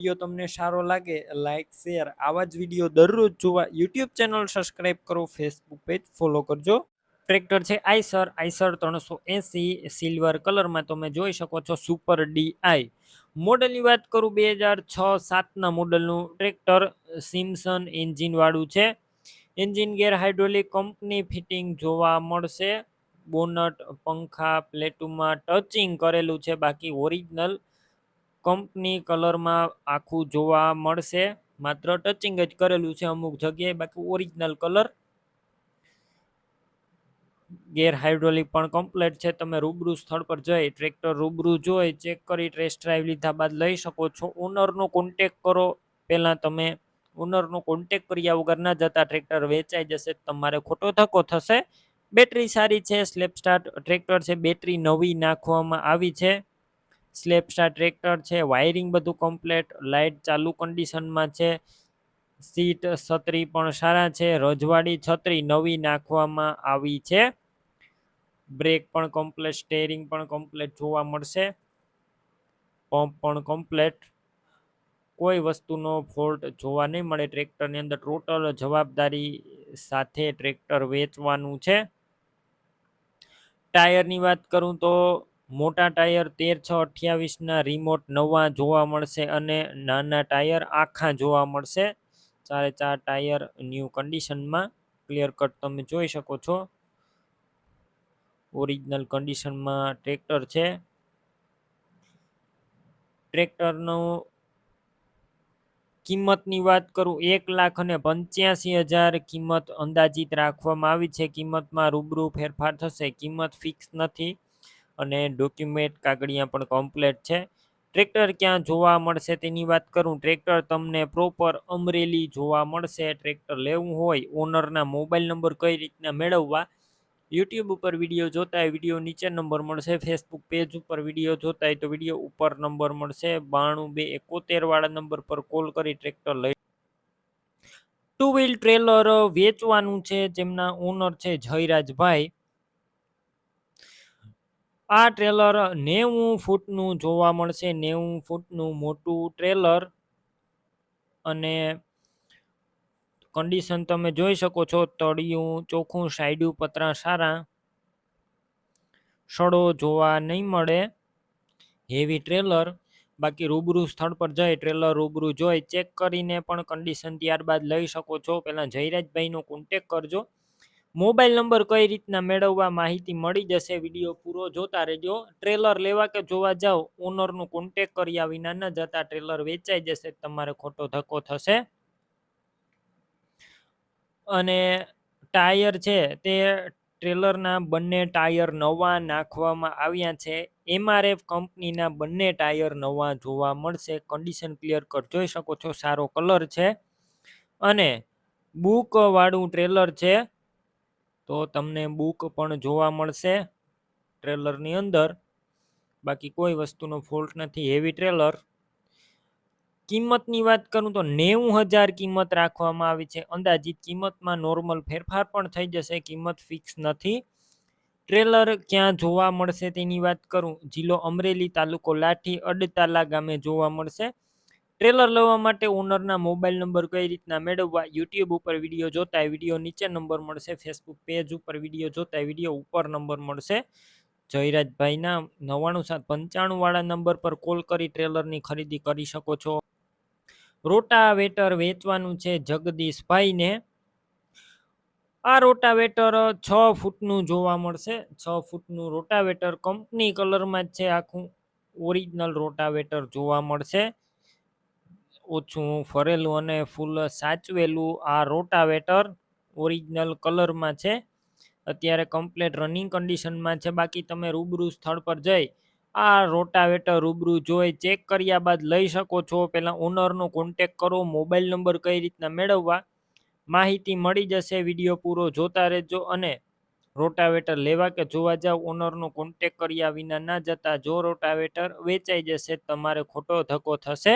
Video તમને સારો લાગે લાઇક શેર આવા જ વીડિયો દરરોજ જોવા યુટ્યુબ ચેનલ સબસ્ક્રાઇબ કરો ફેસબુક પેજ ફોલો કરજો. ટ્રેક્ટર છે આઈસર આઈસર ત્રણસો એંસી સિલ્વર કલરમાં તમે જોઈ શકો છો સુપર ડીઆઈ મોડલની વાત કરું બે હજાર છ સાતના મોડલનું ટ્રેક્ટર સિમસન એન્જિનવાળું છે. Engine gear hydraulic company fitting જોવા મળશે. બોનટ પંખા પ્લેટુમાં ટચિંગ કરેલું છે, બાકી ઓરિજિનલ કંપની કલરમાં આખું જોવા મળશે. માત્ર ટચિંગ જ કરેલું છે અમુક જગ્યાએ, બાકી ઓરિજિનલ કલર ગેર હાઇડ્રોલિક પણ કમ્પ્લેટ છે. તમે રૂબરૂ સ્થળ પર જઈ ટ્રેક્ટર રૂબરૂ જોઈ ચેક કરી ટેસ્ટ ડ્રાઈવ લીધા બાદ લઈ શકો છો. ઓનરનો કોન્ટેક કરો. પહેલાં તમે ઓનરનો કોન્ટેક કર્યા વગર ના જતા ટ્રેક્ટર વેચાઈ જશે. તમારે ખોટો ધક્કો થશે. બેટરી સારી છે. સ્લેપ સ્ટાર્ટ ટ્રેક્ટર છે. બેટરી નવી નાખવામાં આવી છે. સ્લેપ સ્ટાર ટ્રેક્ટર છે, વાયરિંગ બધું કમ્પ્લેટ, લાઇટ ચાલુ કન્ડિશનમાં છે, સીટ છત્રી પણ સારા છે, રજવાડી છત્રી નવી નાખવામાં આવી છે. બ્રેક પણ કમ્પ્લેટ, સ્ટેરિંગ પણ કમ્પ્લેટ જોવા મળશે. પંપ પણ કમ્પ્લેટ. કોઈ વસ્તુનો ફોલ્ટ જોવા નહીં મળે, ટ્રેક્ટરની અંદર ટોટલ જવાબદારી સાથે ટ્રેક્ટર વેચવાનું છે. ટાયરની વાત કરું તો મોટા ટાયર તેર છ અઠ્યાવીસના રિમોટ નવા જોવા મળશે અને નાના ટાયર આખા જોવા મળશે. ચારે ચાર ટાયર ન્યૂ કન્ડિશનમાં ક્લિયર કટ તમે જોઈ શકો છો. ઓરિજિનલ કન્ડિશનમાં ટ્રેક્ટર છે. ટ્રેક્ટરનું કિંમતની વાત કરું, એક લાખ અને પંચ્યાસી હજાર કિંમત અંદાજિત રાખવામાં આવી છે. કિંમતમાં રૂબરૂ ફેરફાર થશે. કિંમત ફિક્સ નથી. અને ડોક્યુમેન્ટ કાગળિયા પણ કમ્પ્લેટ છે. ટ્રેક્ટર ક્યાં જોવા મળશે તેની વાત કરું? ટ્રેક્ટર તમને પ્રોપર અમરેલી જોવા મળશે. ટ્રેક્ટર લેવું હોય ઓનરના મોબાઈલ નંબર કઈ રીતના મેળવવા? યુટ્યુબ ઉપર વીડિયો જોતા હોય વીડિયો નીચે નંબર મળશે. ફેસબુક પેજ ઉપર વીડિયો જોતા તો વીડિયો ઉપર નંબર મળશે. બાણું બે એકોતેરવાળા નંબર પર કોલ કરી ટ્રેક્ટર લઈ. ટુ વ્હીલ ટ્રેલર વેચવાનું છે, જેમના ઓનર છે જયરાજભાઈ. આ ટ્રેલર નેવું ફૂટનું જોવા મળશે. નેવું ફૂટનું મોટું ટ્રેલર અને કન્ડિશન તમે જોઈ શકો છો. તળિયું, ચોખ્ખું સાઈડું પતરા સારા. સડો જોવા નહીં મળે. હેવી ટ્રેલર બાકી રૂબરૂ સ્થળ પર જઈ ટ્રેલર રૂબરૂ જોઈ. ચેક કરીને પણ કન્ડિશન ત્યારબાદ લઈ શકો છો. પહેલાં જયરાજભાઈનો કોન્ટેક કરજો. મોબાઈલ નંબર કઈ રીતના મેળવવા માહિતી મળી જશે વીડિયો પૂરો જોતા રહેજો. ટ્રેલર લેવા કે જોવા જાઓ ઓનરનો કોન્ટેક કર્યા વિના ન જતા ટ્રેલર વેચાઈ જશે, તમારે ખોટો ધક્કો થશે. અને ટાયર છે તે ટ્રેલરના બંને ટાયર નવા નાખવામાં આવ્યા છે. એમઆરએફ કંપનીના બંને ટાયર નવા જોવા મળશે. કન્ડિશન ક્લિયર કર, જોઈ શકો છો, સારો કલર છે. અને બુકવાળું ટ્રેલર છે તો તમને બુક પણ જોવા મળશે ટ્રેલરની અંદર. બાકી કોઈ વસ્તુનો ફોલ્ટ નથી હેવી ટ્રેલર કિંમતની વાત કરું તો નેવું હજાર કિંમત રાખવામાં આવી છે. અંદાજિત કિંમતમાં નોર્મલ ફેરફાર પણ થઈ જશે, કિંમત ફિક્સ નથી. ટ્રેલર ક્યાં જોવા મળશે તેની વાત કરું? જિલ્લો અમરેલી તાલુકો લાઠી અડતાલા ગામે જોવા મળશે. ટ્રેલર લેવા માટે ઓનરના મોબાઈલ નંબર કઈ રીતના મેળવવા યુટ્યુબ ઉપર વીડિયો જોતા વીડિયો નીચે નંબર મળશે ફેસબુક પેજ ઉપર વીડિયો જોતા વીડિયો ઉપર નંબર મળશે. જયરાજભાઈના નવ્વાણું સાત, પંચાણું વાળા નંબર પર કોલ કરી ટ્રેલરની ખરીદી કરી શકો છો. રોટાવેટર વેચવાનું છે જગદીશભાઈને. આ રોટાવેટર છ ફૂટનું જોવા મળશે. છ ફૂટનું રોટાવેટર કંપની કલરમાં જ છે. આખું ઓરિજિનલ રોટાવેટર જોવા મળશે. ઓછું ફરેલું અને ફૂલ સાચવેલું આ રોટાવેટર ઓરિજિનલ કલરમાં છે. અત્યારે કમ્પ્લેટ રનિંગ કન્ડિશનમાં છે. બાકી તમે રૂબરૂ સ્થળ પર જઈ આ રોટાવેટર રૂબરૂ જોઈ ચેક કર્યા બાદ લઈ શકો છો. પહેલાં ઓનરનો કોન્ટેક કરો, મોબાઈલ નંબર કઈ રીતના મેળવવા, માહિતી મળી જશે, વીડિયો પૂરો જોતા રહેજો અને રોટાવેટર લેવા કે જોવા જાવ, ઓનરનો કોન્ટેક કર્યા વિના ના જતા જો રોટાવેટર વેચાઈ જશે, તમારે ખોટો ધક્કો થશે.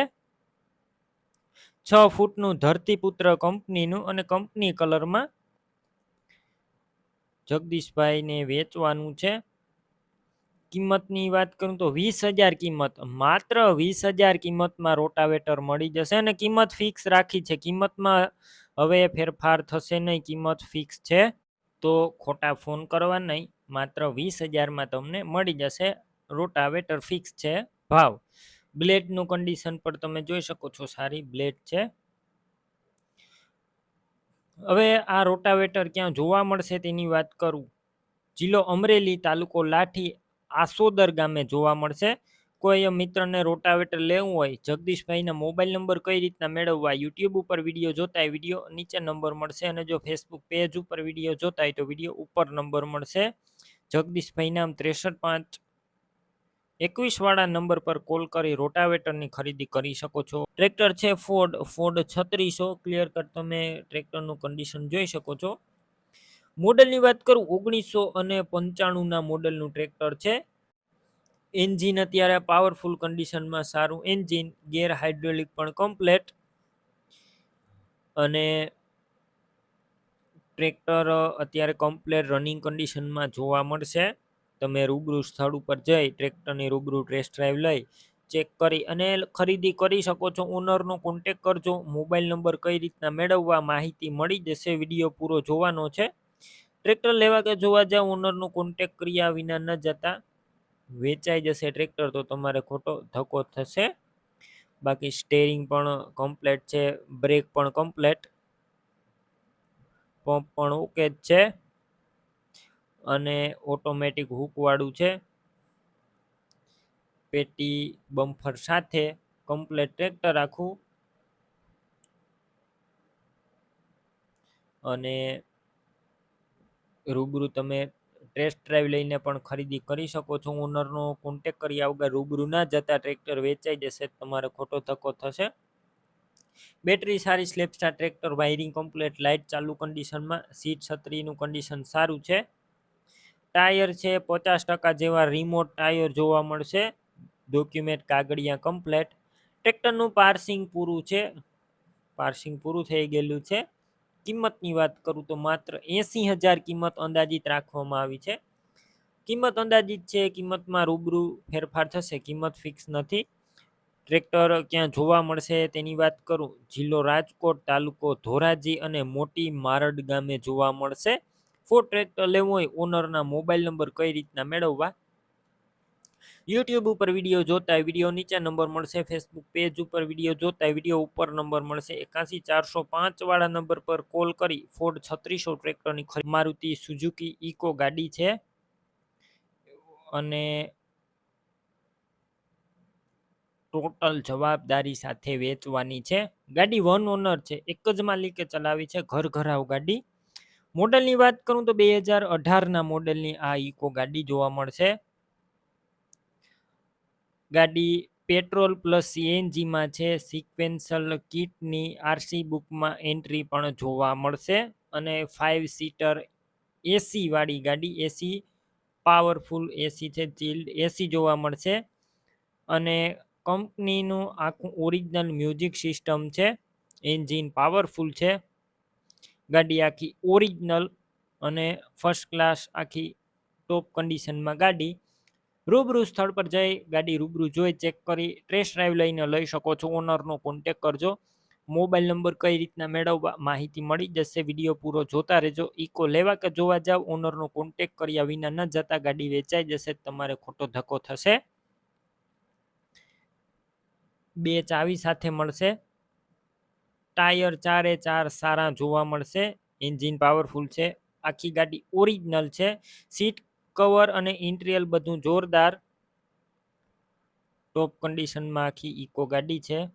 છ ફૂટનું ધરતીપુત્ર કંપનીનું અને કંપની કલરમાં જગદીશભાઈને વેચવાનું છે. કિંમતની વાત કરું તો વીસ હજાર કિંમત, માત્ર વીસ હજાર કિંમતમાં રોટાવેટર મળી જશે અને કિંમત ફિક્સ રાખી છે. કિંમતમાં હવે ફેરફાર થશે નહીં, કિંમત ફિક્સ છે તો ખોટા ફોન કરવા નહીં. માત્ર વીસ હજારમાં તમને મળી જશે, રોટાવેટર ફિક્સ છે ભાવ. બ્લેડનું કન્ડિશન પણ તમે જોઈ શકો છો, સારી બ્લેડ છે. હવે આ રોટાવેટર ક્યાં જોવા મળશે તેની વાત કરું. જિલ્લો અમરેલી તાલુકો લાઠી આસોદર ગામે જોવા મળશે. કોઈ મિત્રને રોટાવેટર લેવું હોય, જગદીશભાઈના મોબાઈલ નંબર કઈ રીતના મેળવવા, યુટ્યુબ ઉપર વીડિયો જોતા હોય વીડિયો નીચે નંબર મળશે અને જો ફેસબુક પેજ ઉપર વીડિયો જોતા હોય તો વીડિયો ઉપર નંબર મળશે. જગદીશભાઈ નામ ત્રેસઠ પાંચ એકવીસ વાળા નંબર પર કોલ કરી રોટાવેટરની ખરીદી કરી શકો છો. ટ્રેક્ટર છે ફોર્ડ ફોર્ડ છત્રીસો. ક્લિયર કટ તમે ટ્રેક્ટરનું કન્ડિશન જોઈ શકો છો. મોડલની વાત કરું, ઓગણીસો અને પંચાણુંના મોડલનું ટ્રેક્ટર છે. એન્જિન અત્યારે પાવરફુલ કન્ડિશનમાં સારું એન્જિન, ગેર હાઇડ્રોલિક પણ કમ્પ્લેટ અને ટ્રેક્ટર અત્યારે કમ્પ્લેટ રનિંગ કન્ડિશનમાં જોવા મળશે. તમે રૂબરૂ સ્થળ ઉપર જઈ ટ્રેક્ટરની રૂબરૂ ટેસ્ટ ડ્રાઈવ લઈ ચેક કરી અને ખરીદી કરી શકો છો. ઓનરનો કોન્ટેક કરજો. મોબાઈલ નંબર કઈ રીતના મેળવવા માહિતી મળી જશે. વીડિયો પૂરો જોવાનો છે. ટ્રેક્ટર લેવા કે જોવા જાવ? ઓનરનો કોન્ટેક કર્યા વિના ન જતા. વેચાઈ જશે ટ્રેક્ટર તો તમારે ખોટો ધક્કો થશે. બાકી સ્ટેરિંગ પણ કમ્પ્લેટ છે. બ્રેક પણ કમ્પ્લેટ પંપ પણ ઓકે જ છે. અને ઓટોમેટિક હૂકવાળું છે. પેટી બમ્ફર સાથે કમ્પ્લેટ ટ્રેક્ટર આખું અને રૂબરૂ તમે ટેસ્ટ ડ્રાઈવ લઈને પણ ખરીદી કરી શકો છો. ઓનરનો કોન્ટેક કર્યા વગર રૂબરૂ ના જતા ટ્રેક્ટર વેચાઈ જશે, તમારે ખોટો ધક્કો થશે. બેટરી સારી self start tractor, wiring complete light ચાલુ કન્ડિશનમાં સીટ છત્રીનું કન્ડિશન સારું છે. ટાયર છે, પચાસ ટકા જેવા રિમોટ ટાયર જોવા મળશે. ડોક્યુમેન્ટ કાગળિયા કમ્પ્લેટ ટ્રેક્ટરનું પાર્સિંગ પૂરું છે. પાર્સિંગ પૂરું થઈ ગયેલું છે. કિંમતની વાત કરું તો માત્ર એંસી હજાર કિંમત અંદાજિત રાખવામાં આવી છે. કિંમત અંદાજિત છે, કિંમતમાં રૂબરૂ ફેરફાર થશે, કિંમત ફિક્સ નથી. ટ્રેક્ટર ક્યાં જોવા મળશે તેની વાત કરું. જિલ્લો રાજકોટ તાલુકો ધોરાજી અને મોટી મારડ ગામે જોવા મળશે. ફોર ટ્રેક્ટર લેવું હોય ઓનરના મોબાઈલ નંબર કઈ રીતના મેળવવા? યુટ્યુબ ઉપર વીડિયો જોતા વીડિયો નીચે નંબર મળશે ફેસબુક પેજ ઉપર વીડિયો જોતા વીડિયો ઉપર નંબર મળશે. એકાસી ચારસો પાંચ વાળા નંબર પર કોલ કરી ફોર્ડ છત્રીસો ટ્રેક્ટરની મારુતિ સુઝુકી ઇકો ગાડી છે. અને ટોટલ જવાબદારી સાથે વેચવાની છે. ગાડી વન ઓનર છે, એક જ માલિકે ચલાવી છે, ઘર ઘરાવ ગાડી. મોડલની વાત કરું તો બે હજાર અઢારના મોડલની આ ઇકો ગાડી જોવા મળશે. ગાડી પેટ્રોલ પ્લસ સીએનજીમાં છે, સિક્વેન્સલ કિટની આરસી બુકમાં એન્ટ્રી પણ જોવા મળશે અને ફાઇવ સીટર એસી વાળી ગાડી, એસી, પાવરફુલ એસી છે, ચિલ્ડ એસી જોવા મળશે. અને કંપનીનું આખું ઓરિજિનલ મ્યુઝિક સિસ્ટમ છે, એન્જિન પાવરફુલ છે. ગાડી આખી ઓરિજિનલ અને ફર્સ્ટ ક્લાસ આખી ટોપ કન્ડિશનમાં ગાડી. રૂબરૂ સ્થળ પર જઈ ગાડી રૂબરૂ જોઈ ચેક કરી ટેસ્ટ ડ્રાઈવ લઈને લઈ શકો છો. ઓનરનો કોન્ટેક કરજો. મોબાઈલ નંબર કઈ રીતના મેળવવા માહિતી મળી જશે વીડિયો પૂરો જોતા રહેજો. ઇકો લેવા કે જોવા જાવ ઓનરનો કોન્ટેક કર્યા વિના ન જતા ગાડી વેચાઈ જશે, તમારે ખોટો ધક્કો થશે. બે ચાવી સાથે મળશે. ટાયર ચારે ચાર સારા જોવા મળશે. એન્જિન પાવરફુલ છે. આખી ગાડી ઓરિજિનલ છે. સીટ કવર અને ઇન્ટિરિયર બધું જોરદાર. ટોપ કન્ડિશનમાં આખી ઇકો ગાડી છે.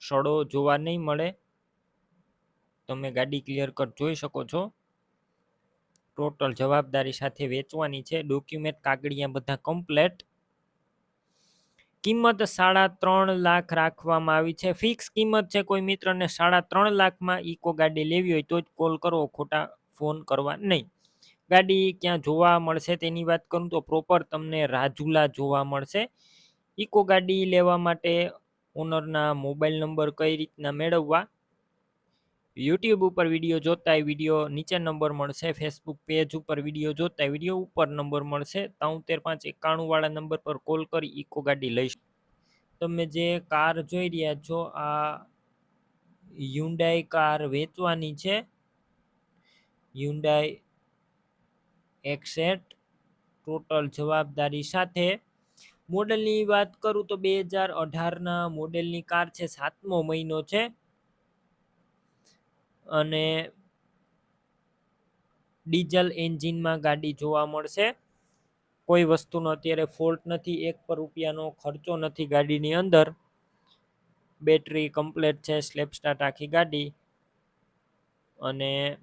સડો જોવા નહીં મળે. તમે ગાડી ક્લિયર કટ જોઈ શકો છો. ટોટલ જવાબદારી સાથે વેચવાની છે. ડોક્યુમેન્ટ, કાગળિયા બધા કમ્પ્લેટ. કિંમત સાડા ત્રણ લાખ રાખવામાં આવી છે. ફિક્સ કિંમત છે, કોઈ મિત્રને સાડા ત્રણ લાખમાં ઇકો ગાડી લેવી હોય તો જ કોલ કરો, ખોટા ફોન કરવા નહીં. ગાડી ક્યાં જોવા મળશે તેની વાત કરું તો પ્રોપર તમને રાજુલા જોવા મળશે. ઇકો ગાડી લેવા માટે ઓનરના મોબાઈલ નંબર કઈ રીતના મેળવવા? યુટ્યુબ ઉપર વીડિયો જોતાય વીડિયો નીચે નંબર મળશે ફેસબુક પેજ ઉપર વીડિયો જોતા વીડિયો ઉપર નંબર મળશે. તોતેર પાંચ એકાણુંવાળા નંબર પર કોલ કરી, ઇકો ગાડી લઈશ. તમે જે કાર જોઈ રહ્યા છો, આ હ્યુન્ડાઈ કાર વેચવાની છે. હ્યુન્ડાઈ એક્સેટ ટોટલ જવાબદારી સાથે. મોડલની વાત કરું તો બે હજાર અઢારના મોડેલની કાર છે, સાતમો મહિનો છે. અને ડીઝલ એન્જિનમાં ગાડી જોવા મળશે. કોઈ વસ્તુનો અત્યારે ફોલ્ટ નથી, એક પર રૂપિયાનો ખર્ચો નથી ગાડીની અંદર. બેટરી કમ્પ્લેટ છે સ્લેપ સ્ટાર્ટ આખી ગાડી. અને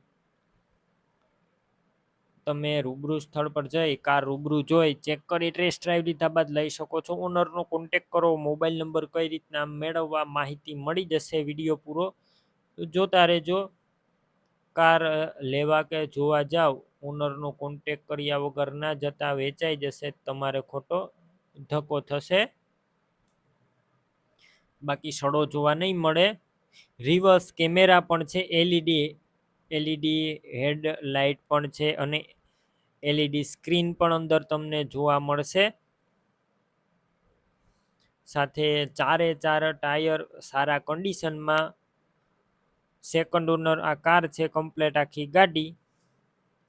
તમે રૂબરૂ સ્થળ પર જઈ, કાર રૂબરૂ જોઈ, ચેક કરી, ટેસ્ટ ડ્રાઈવ લીધા બાદ લઈ શકો છો. ઓનરનો કોન્ટેક કરો, મોબાઈલ નંબર કઈ રીતના મેળવવા માહિતી મળી જશે, વીડિયો પૂરો જોતા રહેજો કાર લેવા કે જોવા જાવ ઓનરનો કોન્ટેક કર્યા વગર ના જતા વેચાઈ જશે, તમારે ખોટો ધક્કો થશે. બાકી સડો જોવા નહીં મળે. રિવર્સ કેમેરા પણ છે એલઈડી એલઈડી હેડ લાઇટ પણ છે અને એલઈડી સ્ક્રીન પણ અંદર તમને જોવા મળશે. સાથે ચારે ચાર ટાયર સારા કન્ડિશનમાં સેકન્ડ ઓનર આ કાર છે કમ્પ્લેટ આખી ગાડી.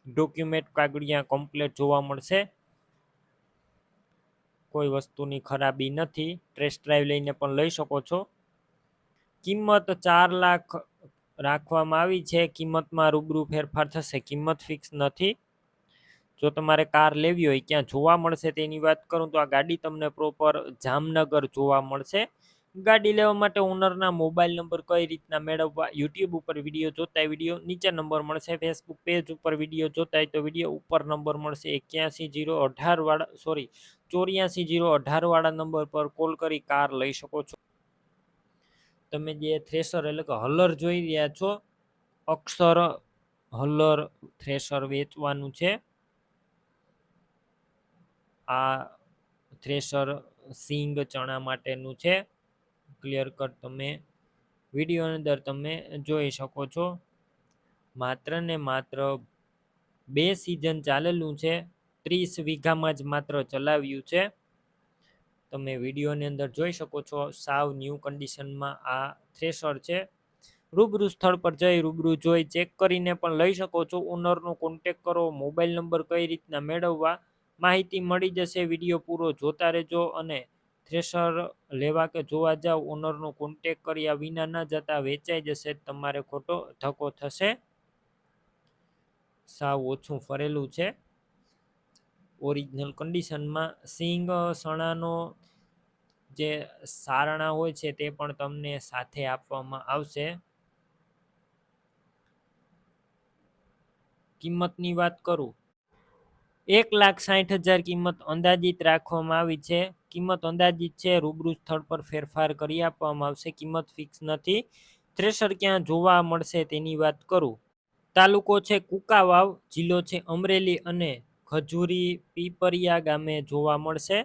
ડોક્યુમેન્ટ કાગળિયા કમ્પ્લેટ જોવા મળશે. કોઈ વસ્તુની ખરાબી નથી. ટેસ્ટ ડ્રાઈવ લઈને પણ લઈ શકો છો. કિંમત ચાર લાખ રાખવામાં આવી છે. કિંમતમાં રૂબરૂ ફેરફાર થશે. કિંમત ફિક્સ નથી. જો તમારે કાર લેવી હોય, ક્યાં જોવા મળશે તેની વાત કરું તો આ ગાડી તમને પ્રોપર જામનગર જોવા મળશે. ગાડી લેવા માટે ઓનરના મોબાઈલ નંબર કઈ રીતના મેળવવા યુટ્યુબ ઉપર વીડિયો જોતા વીડિયો નીચે નંબર મળશે ફેસબુક પેજ ઉપર વીડિયો જોતા હોય તો વીડિયો ઉપર નંબર મળશે, એક્યાસી જીરો અઢારવાળા સોરી ચોર્યાસી જીરો અઢારવાળા નંબર પર કોલ કરી કાર લઈ શકો છો. તમે જે થ્રેસર એટલે કે હલર જોઈ રહ્યા છો, અક્ષર હલર થ્રેસર વેચવાનું છે. આ થ્રેસર સિંગ ચણા માટેનું છે. ક્લિયર કટ તમે વિડીયોની અંદર તમે જોઈ શકો છો. માત્ર ને માત્ર બે સિઝન ચાલેલું છે. ત્રીસ વીઘામાં જ માત્ર ચલાવ્યું છે. તમે વિડીયોની અંદર જોઈ શકો છો. સાવ ન્યૂ કન્ડિશનમાં આ થ્રેશર છે. રૂબરૂ સ્થળ પર જઈ રૂબરૂ જોઈ ચેક કરીને પણ લઈ શકો છો. ઓનરનો કોન્ટેક કરો મોબાઈલ નંબર કઈ રીતના મેળવવા, માહિતી મળી જશે વીડિયો પૂરો જોતા રહેજો અને થ્રેશર લેવા કે જોવા જાવ ઓનરનો કોન્ટેક કર્યા વિના ના જતા વેચાઈ જશે, તમારે ખોટો ધક્કો થશે. સાવ ઓછું ફરેલું છે. ઓરિજિનલ કન્ડિશનમાં સિંગ સણાનો જે સારણા હોય છે, તે પણ તમને સાથે આપવામાં આવશે. કિંમતની વાત કરું. એક લાખ સાઠ હજાર કિંમત અંદાજિત રાખવામાં આવી છે. કિંમત અંદાજિત છે, રૂબરૂ સ્થળ પર ફેરફાર કરી આપવામાં આવશે, કિંમત ફિક્સ નથી. થ્રેશર ક્યાં જોવા મળશે તેની વાત કરું. તાલુકો છે કુકાવાવ, જિલ્લો છે અમરેલી અને ખજૂરી પીપરિયા ગામે જોવા મળશે.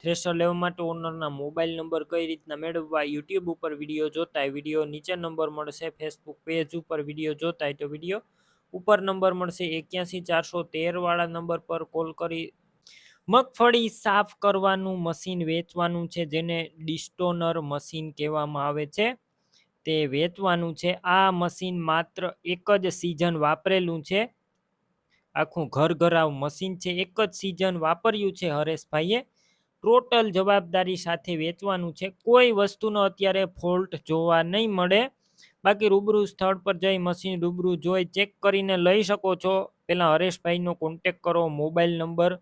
થ્રેશર લેવા માટે ઓનરના મોબાઈલ નંબર કઈ રીતના મેળવવા, યુટ્યુબ ઉપર વીડિયો જોતાય વીડિયો નીચે નંબર મળશે, ફેસબુક પેજ ઉપર વીડિયો જોતાય તો વીડિયો ઉપર નંબર મળશે, એક્યાસી ચારસો તેર વાળા નંબર પર કોલ કરી મગફળી સાફ કરવાનું મશીન વેચવાનું છે, જેને ડિસ્ટોનર મશીન કહેવામાં આવે છે. તે વેચવાનું છે. આ મશીન માત્ર એક જ સિઝન વાપરેલું છે. આખું ઘર ઘરાવ મશીન છે. એક જ સિઝન વાપર્યું છે હરેશભાઈએ. ટોટલ જવાબદારી સાથે વેચવાનું છે. કોઈ વસ્તુનો અત્યારે ફોલ્ટ જોવા નહીં મળે. બાકી રૂબરૂ સ્થળ પર જઈ મશીન રૂબરૂ જોઈ ચેક કરીને લઈ શકો છો. પહેલાં હરેશભાઈનો કોન્ટેક કરો, મોબાઈલ નંબર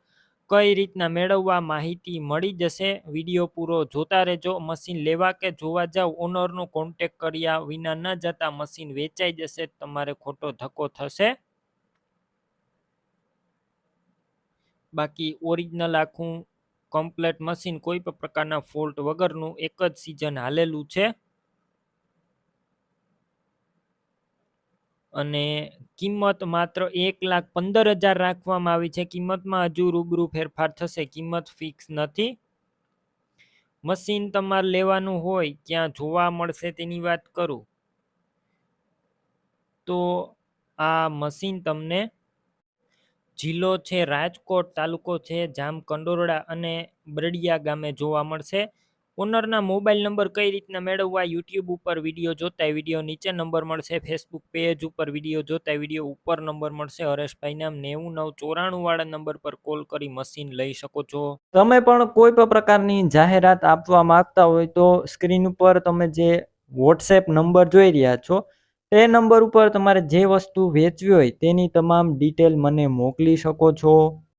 કઈ રીતના મેળવવા માહિતી મળી જશે? વીડિયો પૂરો જોતા રહેજો. મશીન લેવા કે જોવા જાવ ઓનરનો કોન્ટેક કર્યા વિના ન જતા મશીન વેચાઈ જશે, તમારે ખોટો ધક્કો થશે. બાકી ઓરિજિનલ આખું કમ્પ્લેટ મશીન કોઈ પણ પ્રકારના ફોલ્ટ વગરનું એક જ સિઝન હાલેલું છે. અને કિંમત માત્ર એક લાખ પંદર હજાર રાખવામાં આવી છે. કિંમતમાં હજુ રૂબરૂ ફેરફાર થશે. કિંમત ફિક્સ નથી. મશીન તમારે લેવાનું હોય ક્યાં જોવા મળશે તેની વાત કરું. તો આ મશીન તમને જિલ્લો છે, રાજકોટ તાલુકો છે જામ કંડોરડા અને બરડિયા ગામે જોવા મળશે. ઓનરના મોબાઈલ નંબર કઈ રીતના મેળવવા યુટ્યુબ ઉપર વીડિયો જોતા વીડિયો નીચે નંબર મળશે, ફેસબુક પેજ ઉપર વીડિયો જોતા વીડિયો ઉપર નંબર મળશે. હરેશભાઈ નામ નેવું નવ ચોરાણું વાળા નંબર પર કોલ કરી મશીન લઈ શકો છો. તમે પણ કોઈ પણ પ્રકારની જાહેરાત આપવા માંગતા હોય તો સ્ક્રીન ઉપર તમે જે વોટ્સએપ નંબર જોઈ રહ્યા છો, તે નંબર ઉપર તમારે જે વસ્તુ વેચવી હોય તેની તમામ ડિટેલ મને મોકલી શકો છો.